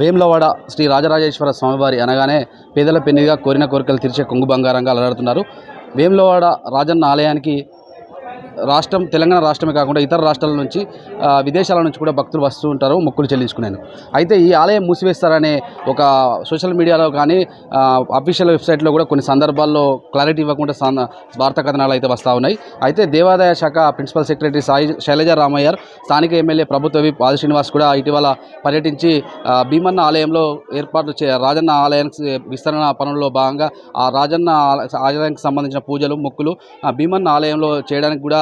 వేములవాడ శ్రీ రాజరాజేశ్వర స్వామివారి అనగానే పేదల పెన్నిగా కోరిన కోరికలు తీర్చే కొంగు బంగారంగా అలరాడుతున్నారు. వేములవాడ రాజన్న ఆలయానికి రాష్ట్రం తెలంగాణ రాష్ట్రమే కాకుండా ఇతర రాష్ట్రాల నుంచి విదేశాల నుంచి కూడా భక్తులు వస్తూ ఉంటారు మొక్కులు చెల్లించుకునేందుకు. అయితే ఈ ఆలయం మూసివేస్తారనే ఒక సోషల్ మీడియాలో కానీ అఫీషియల్ వెబ్సైట్లో కూడా కొన్ని సందర్భాల్లో క్లారిటీ ఇవ్వకుండా వార్తా కథనాలు అయితే వస్తూ ఉన్నాయి. అయితే దేవాదాయ శాఖ ప్రిన్సిపల్ సెక్రటరీ సాయి శైలజ రామయ్యారు స్థానిక ఎమ్మెల్యే ప్రభుత్వ విప్ ఆది శ్రీనివాస్ కూడా ఇటీవల పర్యటించి భీమన్న ఆలయంలో ఏర్పాటు చే రాజన్న ఆలయానికి విస్తరణ పనుల్లో భాగంగా ఆ రాజన్న ఆలయానికి సంబంధించిన పూజలు మొక్కులు భీమన్న ఆలయంలో చేయడానికి కూడా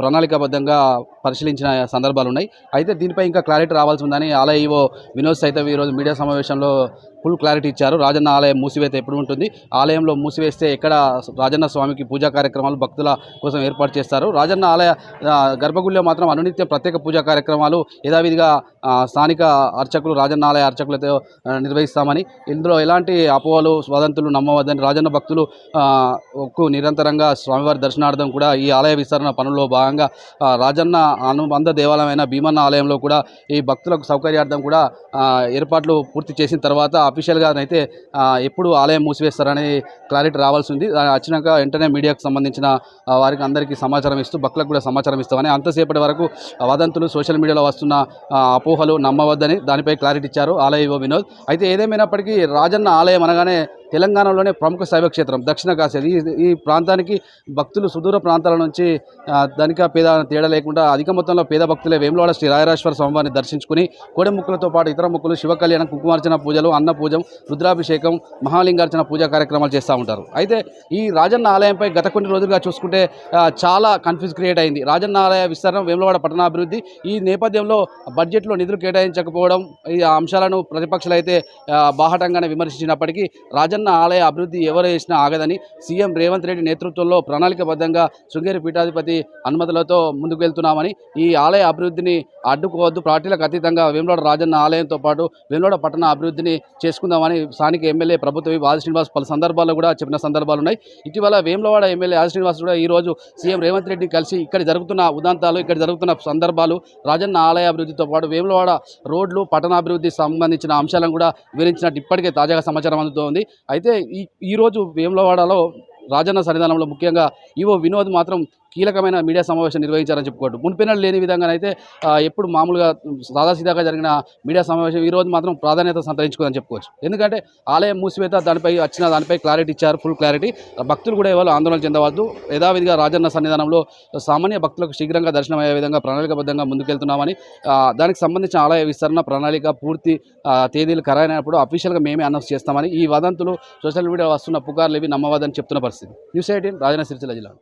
ప్రణాళికాబద్ధంగా పరిశీలించిన సందర్భాలు ఉన్నాయి అయితే దీనిపై ఇంకా క్లారిటీ రావాల్సి ఉందని ఆలయ ఈవో వినోద్ సైతం ఈరోజు మీడియా సమావేశంలో ఫుల్ క్లారిటీ ఇచ్చారు. రాజన్న ఆలయం మూసివేత ఎప్పుడు ఉంటుంది? ఆలయంలో మూసివేస్తే ఎక్కడ రాజన్న స్వామికి పూజా కార్యక్రమాలు భక్తుల కోసం ఏర్పాటు చేస్తారు? రాజన్న ఆలయ గర్భగుడిలో మాత్రం అనునిత్యం ప్రత్యేక పూజా కార్యక్రమాలు యథావిధిగా స్థానిక అర్చకులు రాజన్న ఆలయ అర్చకులతో నిర్వహిస్తామని. ఇందులో ఎలాంటి అపోహలు వదంతులు నమ్మవద్దని రాజన్న భక్తులు ఒక్కు నిరంతరంగా స్వామివారి దర్శనార్థం కూడా ఈ ఆలయ విస్తరణ కార్యక్రమంలో భాగంగా రాజన్న అనుబంధ దేవాలయమైన భీమన్న ఆలయంలో కూడా ఈ భక్తులకు సౌకర్యార్థం కూడా ఏర్పాట్లు పూర్తి చేసిన తర్వాత అఫీషియల్గా అయితే ఎప్పుడు ఆలయం మూసివేస్తారని క్లారిటీ రావాల్సి ఉంది. వచ్చినాక వెంటనే మీడియాకు సంబంధించిన వారికి అందరికీ సమాచారం ఇస్తూ భక్తులకు కూడా సమాచారం ఇస్తామని అంతసేపటి వరకు వదంతులు సోషల్ మీడియాలో వస్తున్న అపోహలు నమ్మవద్దని దానిపై క్లారిటీ ఇచ్చారు ఆలయ వినోద్. అయితే ఏదేమైనప్పటికీ రాజన్న ఆలయం అనగానే తెలంగాణలోనే ప్రముఖ శైవ క్షేత్రం దక్షిణ కాశీ. ఈ ఈ ప్రాంతానికి భక్తులు సుదూర ప్రాంతాల నుంచి ధనిక పేద తేడా లేకుండా అధిక మొత్తంలో పేద భక్తులే వేములవాడ శ్రీ రాయరాశ్వర స్వామివారిని దర్శించుకుని కోడె ముక్కులతో పాటు ఇతర ముక్కులు శివ కళ్యాణం కుంకుమార్చన పూజలు అన్న పూజం రుద్రాభిషేకం మహాలింగార్చన పూజా కార్యక్రమాలు చేస్తూ ఉంటారు. అయితే ఈ రాజన్న ఆలయంపై గత కొన్ని రోజులుగా చూసుకుంటే చాలా కన్ఫ్యూజ్ క్రియేట్ అయింది. రాజన్న ఆలయ విస్తరణ వేములవాడ పట్టణాభివృద్ధి. ఈ నేపథ్యంలో బడ్జెట్లో నిధులు కేటాయించకపోవడం ఈ అంశాలను ప్రతిపక్షాలు అయితే బాహటంగానే విమర్శించినప్పటికీ రాజ రాజన్న ఆలయ అభివృద్ధి ఎవరు చేసినా ఆగదని సీఎం రేవంత్ రెడ్డి నేతృత్వంలో ప్రణాళికబద్ధంగా శృంగేరి పీఠాధిపతి అనుమతులతో ముందుకు వెళ్తున్నామని ఈ ఆలయ అభివృద్ధిని అడ్డుకోవద్దు. పార్టీలకు అతీతంగా వేములవాడ రాజన్న ఆలయంతో పాటు వేములవాడ పట్టణ అభివృద్ధిని చేసుకుందామని స్థానిక ఎమ్మెల్యే ప్రభుత్వ ఆది శ్రీనివాస్ పలు సందర్భాల్లో కూడా చెప్పిన సందర్భాలు ఉన్నాయి. ఇటీవల వేములవాడ ఎమ్మెల్యే ఆది శ్రీనివాస్ కూడా ఈ రోజు సీఎం రేవంత్ రెడ్డిని కలిసి ఇక్కడ జరుగుతున్న ఉదాంతాలు ఇక్కడ జరుగుతున్న సందర్భాలు రాజన్న ఆలయ అభివృద్ధితో పాటు వేములవాడ రోడ్లు పట్టణాభివృద్ధి సంబంధించిన అంశాలను కూడా వివరించినట్టు ఇప్పటికే తాజాగా సమాచారం అందుతోంది. అయితే ఈ ఈరోజు వేములవాడలో రాజన్న సన్నిధానంలో ముఖ్యంగా ఈవో వినోద్ మాత్రం కీలకమైన మీడియా సమావేశం నిర్వహించారని చెప్పుకోవచ్చు. మున్పిన్నలు లేని విధంగానైతే ఎప్పుడు మామూలుగా సాదాసీదాగా జరిగిన మీడియా సమావేశం ఈ రోజు మాత్రం ప్రాధాన్యత సంతరించుకుందని చెప్పుకోవచ్చు. ఎందుకంటే ఆలయం మూసివేత దానిపై వచ్చిన దానిపై క్లారిటీ ఇచ్చారు ఫుల్ క్లారిటీ. భక్తులు కూడా ఎవరు ఆందోళన చెందవద్దు. యథావిధిగా రాజన్న సన్నిధానంలో సామాన్య భక్తులకు శీఘ్రంగా దర్శనం అయ్యే విధంగా ప్రణాళికబద్ధంగా ముందుకెళ్తున్నామని దానికి సంబంధించిన ఆలయ విస్తరణ ప్రణాళిక పూర్తి తేదీలు ఖరారైనప్పుడు అఫీషియల్గా మేమే అనౌన్స్ చేస్తామని ఈ వదంతులు సోషల్ మీడియా వస్తున్న పుకార్లు ఇవి నమ్మవద్దని చెప్తున్న పరిస్థితి. న్యూస్ ఎయిటీన్ రాజన్న సిరిసిల్ల జిల్లా.